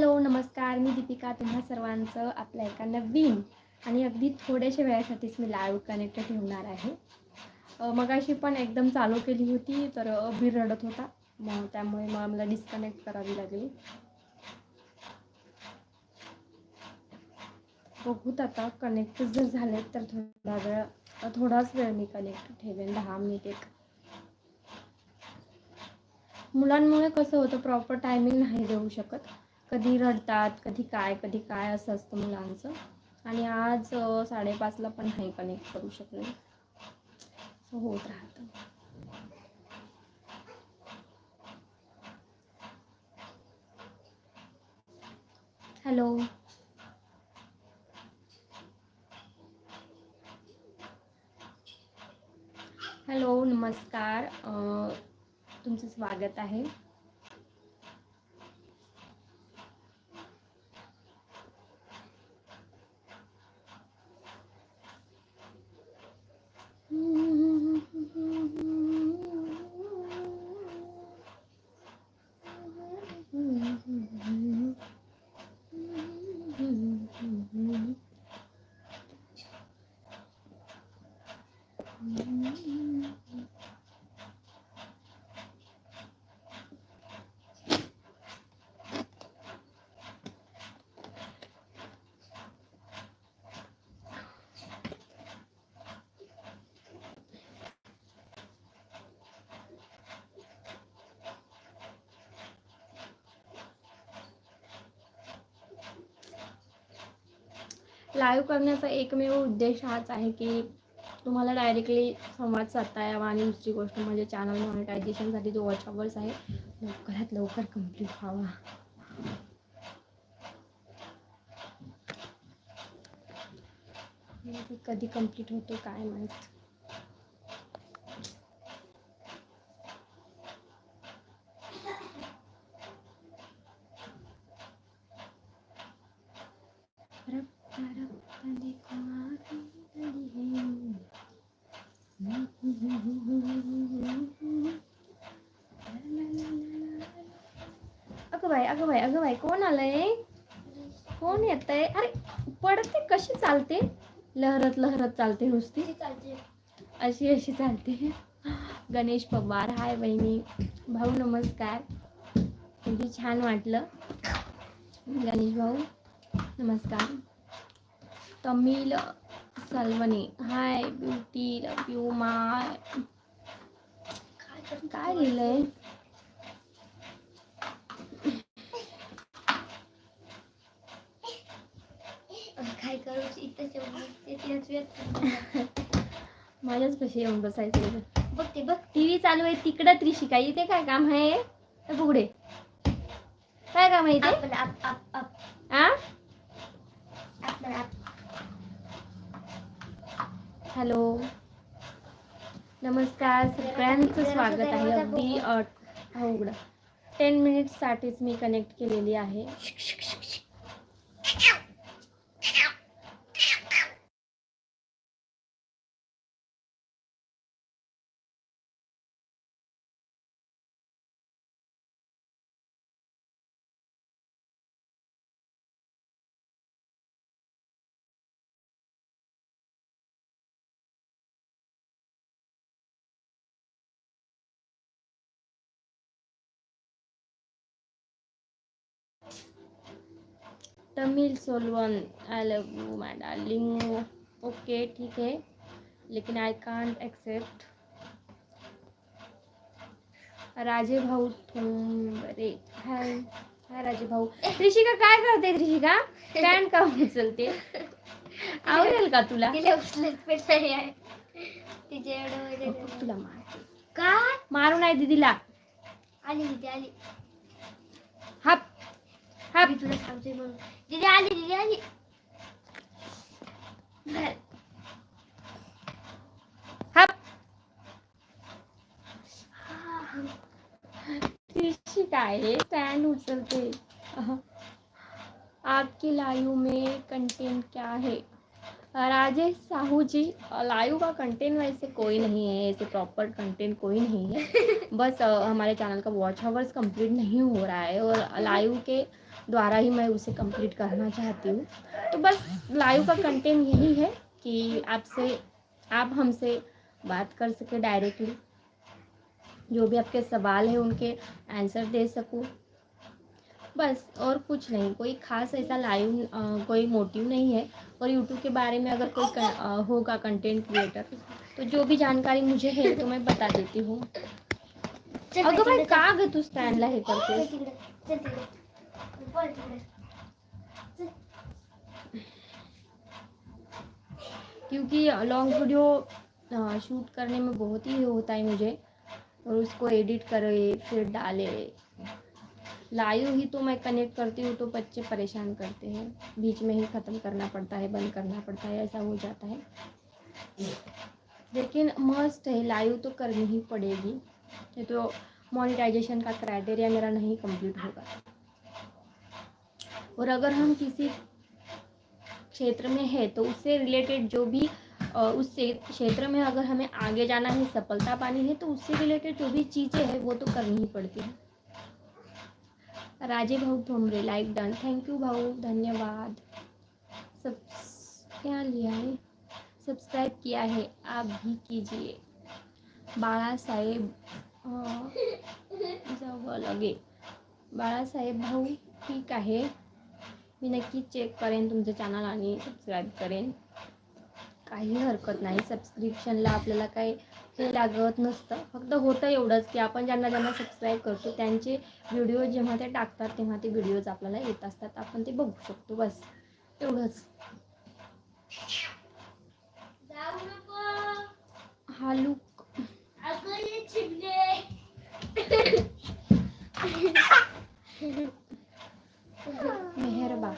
Hello नमस्कार. मी दीपिका तुम्हा सर्वांचं आपल्या एका नवीन आणि अगदी थोड्याशा वेळासाठीच मी लाईव्ह कनेक्ट ठेवणार आहे. मगाशी पण एकदम चालू केली होती तर अभि रडत होता. मग त्यामुळे मग मला डिस्कनेक्ट करावी लागली. बघूत आता कनेक्ट जर झाले तर थोडा वेळ थोडाच वेळ मी कनेक्ट ठेवेन. दहा मिनिट एक. मुलांमुळे कसं होतं प्रॉपर टायमिंग नाही देऊ शकत. कधी रडतात कधी काय कधी काय असं असतं मुलांचं. आणि आज साडेपाचला पण नाही कनेक्ट करू शकले. होत राहतं. हॅलो. हॅलो नमस्कार. तुमचं स्वागत आहे. लाईव्ह करण्याचा एकमेव उद्देश हाच आहे की तुम्हाला डायरेक्टली संवाद साधता यावा आणि दुसरी गोष्ट म्हणजे चॅनल मॉनिटायझेशनसाठी जो वॉच अवर्स आहे, लवकरात लवकर कंप्लीट व्हावा. कधी कंप्लीट होतो काय माहीत. देखो अगं बाई कोण आलंय? कोण येतंय? अरे पडते कशी चालते? लहरत लहरत चालते नुसती. अशी अशी चालते. गणेश पवार हाय बहिणी. भाऊ नमस्कार. किती छान वाटलं. गणेश भाऊ नमस्कार. Tamil सलवणी hi beauty love you my. काय लिहिलंय? काय करू इथं माझ्याच कशी येऊन बसायचं बघ ते बघ. टीव्ही चालू आहे तिकडं त्रिशिका. इथे काय काम आहे? बुगडे. काय काम आहे इथे? आ? हॅलो. नमस्कार. सगळ्यांचं स्वागत आहे. अगदी हा उघडा. टेन मिनिट्ससाठीच मी कनेक्ट केलेली आहे. Tamil सोलवन I love you my darling okay ठीक है। लेकिन आई कांट एक्सेप्ट राजे भाऊ रे हाय हाय राजे भाऊ। ऋषिका काय करते ऋषिका स्टँड का उचलते आवडेल का तुला? तिला उचलत पण नाही आहे. तिचे एवढं वगैरे तुला मार काय? मारू नाही दीदीला आली दिदी आली. हाप. हाप मी तुला सांगते म्हणून दिदी आली दिदी आली हा. है स्टैंड उछलते आपकी लाइव में कंटेंट क्या है? राजेश साहू जी लाइव का कंटेंट वैसे कोई नहीं है ऐसे प्रॉपर कंटेंट कोई नहीं है। बस हमारे चैनल का वॉच आवर्स कंप्लीट नहीं हो रहा है और लाइव के द्वारा ही मैं उसे कंप्लीट करना चाहती हूँ। तो बस लाइव का कंटेंट यही है कि आपसे आप हमसे बात कर सके डायरेक्टली जो भी आपके सवाल है उनके आंसर दे सकूँ। बस और कुछ नहीं कोई खास ऐसा लाइव कोई मोटिव नहीं है। और यूट्यूब के बारे में अगर कोई क- अ, होगा कंटेंट क्रिएटर तो जो भी जानकारी मुझे है तो मैं बता देती हूँ। चल अगं बाई का ग तू स्टँडला हे चल। क्योंकि लॉन्ग वीडियो शूट करने में बहुत ही होता है मुझे। और उसको एडिट करे, फिर डाले। लाइव ही तो मैं कनेक्ट करती हूँ तो बच्चे परेशान करते हैं। बीच में ही ख़त्म करना पड़ता है, बंद करना पड़ता है, ऐसा हो जाता है। लेकिन मस्त है लाइव तो करनी ही पड़ेगी। तो मोनेटाइजेशन का क्राइटेरिया मेरा नहीं कंप्लीट होगा। और अगर हम किसी क्षेत्र में है तो उससे रिलेटेड जो भी उस क्षेत्र में अगर हमें आगे जाना है सफलता पानी है तो उससे रिलेटेड जो भी चीज़ें हैं वो तो करनी ही पड़ती है। राजे भाऊ Thomre like done thank you भाऊ धन्यवाद। सब क्या लिया है सब्सक्राइब किया है आप भी कीजिए। बाळासाहेब अं, जावं लगे बाळासाहेब भाऊ ठीक आहे. मी नक्की चेक करेन तुमचं चॅनल आणि सबस्क्राईब करेन. काही हरकत नाही. सबस्क्रिप्शनला आपल्याला काही हे लागत नसतं. फक्त होतं एवढंच की आपण ज्यांना ज्यांना सबस्क्राईब करतो त्यांचे व्हिडिओ जेव्हा ते टाकतात तेव्हा ते व्हिडिओज आपल्याला येत असतात. आपण ते बघू शकतो बस. एवढंच. हा लुक. मेहरबा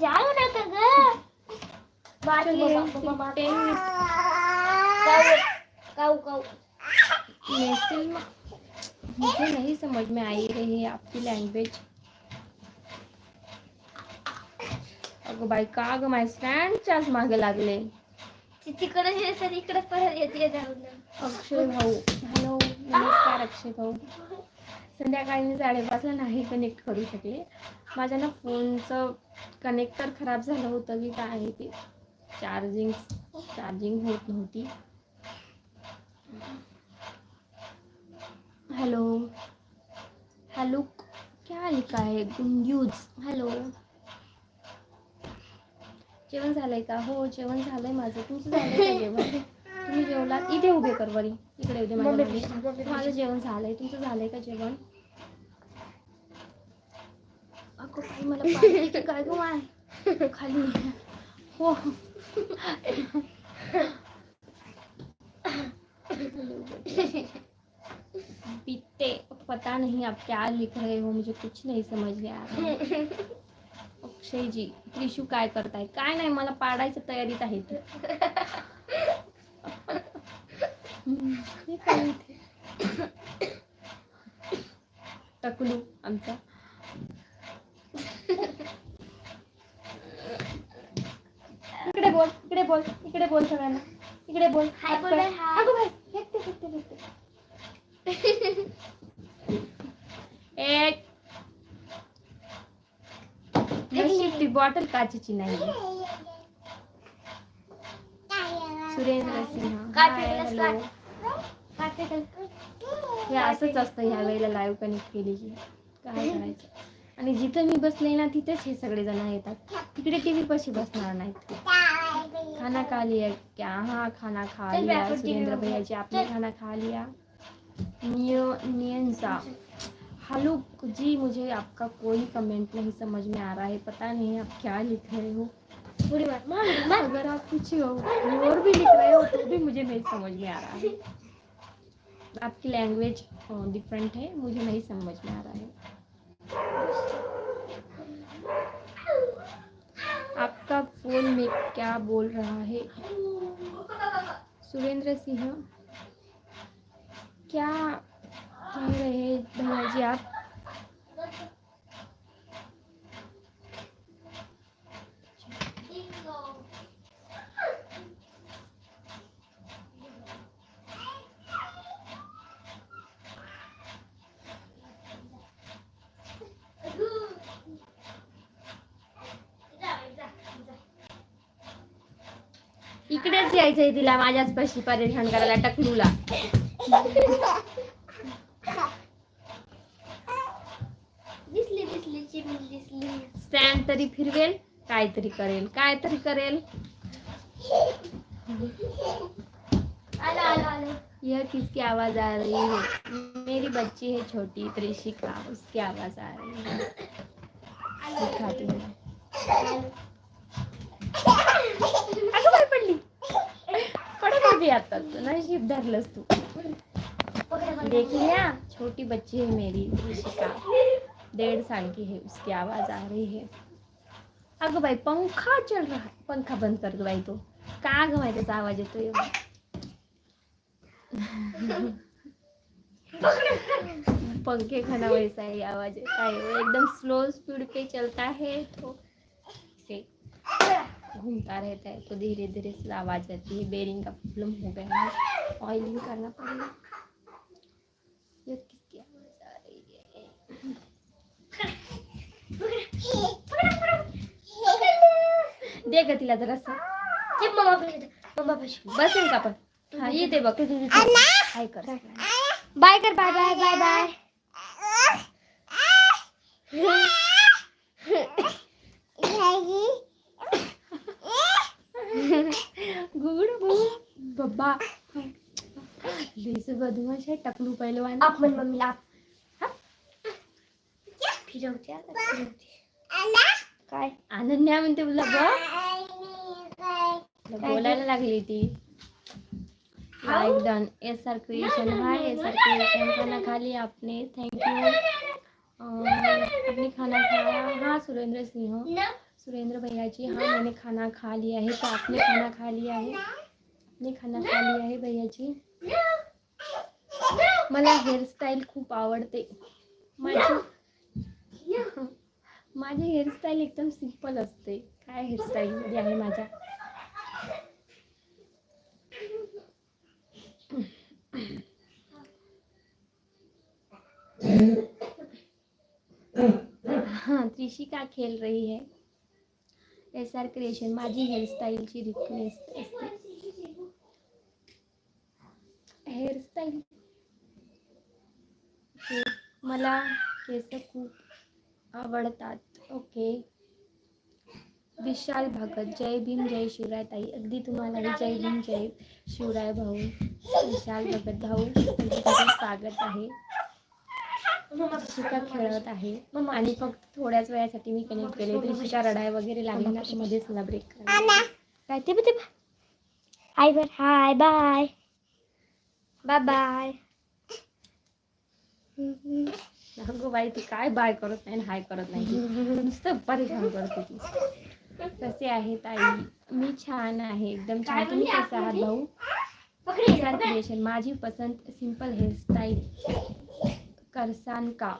जाऊ नका ग बाकी चलिए बाबा, बाबा, टेन काऊ काऊ काऊ मुझे नहीं समझ में आई रही है आपकी लैंग्वेज अगं बाई का ग माय स्टँडच्याच मागे लागले। तिकडे हे तर इकडे परत येते जाऊ ना। अक्षय भाऊ हॅलो नमस्कार अक्षय भाऊ। संध्याकाळी मी साडेपाचला नाही कनेक्ट करू शकले. माझ्या ना फोनचं कनेक्टर खराब झालं होतं की काय आहे ते. चार्जिंग चार्जिंग होत नव्हती. हॅलो हॅलो क्या लिखा आहे गुंड्यूज? हॅलो जेवण झालंय का? हो जेवण झालंय माझं. तुमचं झालंय का जेवण? तुम्ही जेवलात? इथे उभे कर बरी इकडे उभे माझ्या माझं जेवण झालंय. तुमचं झालंय का जेवण? अगो मला काय गो माय खाली हो. बीते पता नहीं आप क्या लिख रहे हो मुझे कुछ नहीं समझ में आ रहा है. अक्षय जी त्रिशू काय करताय? काय नाही मला पाडायच्या तयारीत आहे ती? टकलू आमचा. इकडे बोल इकडे बोल इकडे बोल सगळ्यांना. इकडे बोल हाय बोल हाय. अगं बाई, फेकते, फेकते, फेकते. एक. ती बॉटल काचेची नाही. सुरेंद्र सिंह. हे असंच असतं ह्या वेळेला लाईव्ह कनेक्ट केली की काय करायचं? आणि जिथं मी बसले ना तिथेच हे सगळे जण येतात. तिकडे टीव्ही पशी बसणार नाहीत खाना खा लिया क्या? हाँ खाना खा लिया. सुरेंद्र टीवी भैया में। जी आपने। खाना खा लिया. नियो नियंसा. हेलो जी मुझे आपका कोई कमेंट नहीं समझ में आ रहा है. पता नहीं आप क्या लिख रहे हो. उडी मार मार। अगर आप कुछ और भी लिख रहे हो तो भी मुझे नहीं समझ में आ रहा है। आपकी लैंग्वेज डिफरेंट है, मुझे नहीं समझ में आ रहा है। आपका फ़ोन में क्या बोल रहा है? सुरेंद्र सिंह, क्या कह रहे भैया जी आप? इकडेच यायचंय तिला माझ्याच पाशी परेशान करायला टकलूला. दिसली दिसली चिमणी दिसली. स्टँड तरी फिरवेल काहीतरी करेल काय तरी करेल. आलो आलो आलो. यह किसकी आवाज आ रही है? मेरी बच्ची है छोटी त्रिशिका उसकी आवाज आ रही है। हूँ। आता तू नशीब धरलंस तू देख लिया छोटी बच्ची है मेरी त्रिशिका डेढ़ साल की है, उसकी आवाज़ आ रही है। अगं बाई पंखा चल रहा है। पंखा बंद कर गं बाई तो। का गं बाई त्याचा आवाज़ येतोय पंखे खाना वैसा ही आवाज़ है। एकदम स्लो स्पीड पे चलता है तो। से घूमता रहता है तो धीरे धीरे से आवाज़ आती है बेरिंग का प्रॉब्लम हो गया है ऑयलिंग करना पड़ेगा। ये किसकी आवाज़ आ रही है? दे ग तिला जरासा ते मम्मा पाशी मम्मा पाशी बसेल का पण हा येते बघ काय कर। बाय कर बाय बाय बाय बाय। बदमाश आहे टकलू पहिलवान आप म्हण मम्मीला आप फिरवते काय अनन्या म्हणते तुला बघ बोलायला लागली ती like done S R creation hi S R creation खाना खा लिया आपने थैंक यू आपने खाना खाया हाँ सुरेंद्र सिंह सुरेंद्र भैया जी हाँ मैंने खाना खा लिया है तो आपने खाना खा लिया है आपने खाना खा लिया है भैया जी मला हेअरस्टाईल खूप आवडते. माझी माझी हेअरस्टाईल एकदम सिंपल असते. काय हेअरस्टाईलमध्ये आहे माझ्या? हाँ त्रिशिका खेल रही है. एस आर क्रिएशन माझी हेअरस्टाईलची रिक्वेस्ट असते. हेअरस्टाईल. मला केस खूप आवडतात. ओके. विशाल भगत जय भीम जय शिवराय ताई. अगदी तुम्हालाही जय भीम जय शिवराय भाऊ. विशाल भगत भाऊ स्वागत आहे. शिका खेळत आहे. आणि फक्त थोड्याच वेळासाठी मी कनेक्ट केले. तरी शिका रडाय वगैरे लागली ना मध्येच मला ब्रेक करा. काय ते ते हाय बर. Hi bye. बाय बाय अगं बाई ती काय बाय करत नाही हाय करत नाही? नुसतं परेशान करते ती. कसे आहे ताई? मी छान आहे. एकदम छान. तुम्ही कसे आहात भाऊ? क्रिएशन माझी पसंत सिंपल हेअरस्टाईल करसान का?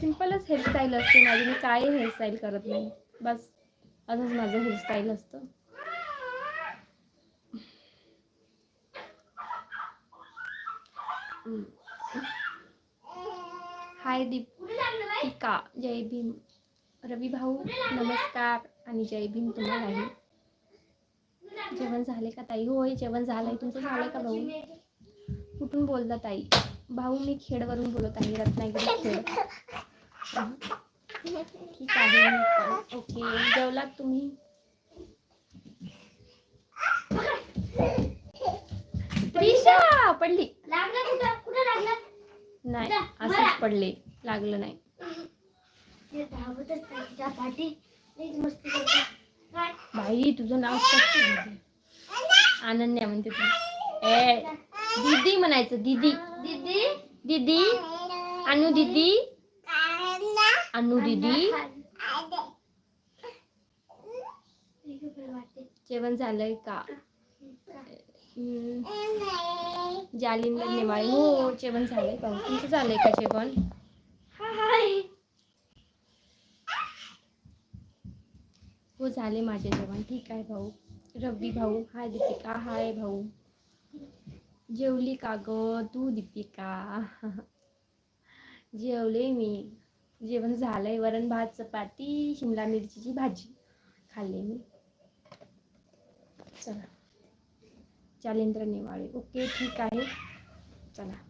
सिंपलच हेअरस्टाईल असते माझी. मी काय हेअरस्टाईल करत नाही. बस असंच माझं हेअरस्टाईल असतं. हाय दीपिका जय भीम रवी भाऊ नमस्कार. आणि जय भीम तुम्हालाही. जेवण झाले का ताई? होय जेवण झालंय. तुमचं झालंय का भाऊ? कुठून बोलता ताई? भाऊ मी खेडवरून बोलत आहे रत्नागिरी खेड. ठीक आहे ओके जेवलात तुम्ही? त्रिशा पडली. लागला कुठं? कुठं लागला? नाही असंच पडले. लागलं नाही. ते धावतच नाही तिच्या पाठी. लईच मस्ती करते. काय? बाई तुझं नाव स्पष्ट अनन्या म्हणते तू. ए दीदी म्हणायचं दीदी. दीदी? दीदी? अनु दीदी? अनु दीदी? जेवण झालंय का? जालिंदर नेवाळे हो जेवण झालंय भाऊ तुमचं झालंय का जेवण? हाय. हो झाले माझे जेवण. ठीक आहे भाऊ. रवी भाऊ हाय दीपिका. हाय भाऊ. जेवली का ग? तू दीपिका? जेवले मी. जेवण झालंय. वरण भात चपाती शिमला मिरचीची भाजी खाल्ली मी. चला. जालेंद्र नेवाळे. ओके ठीक आहे. चला.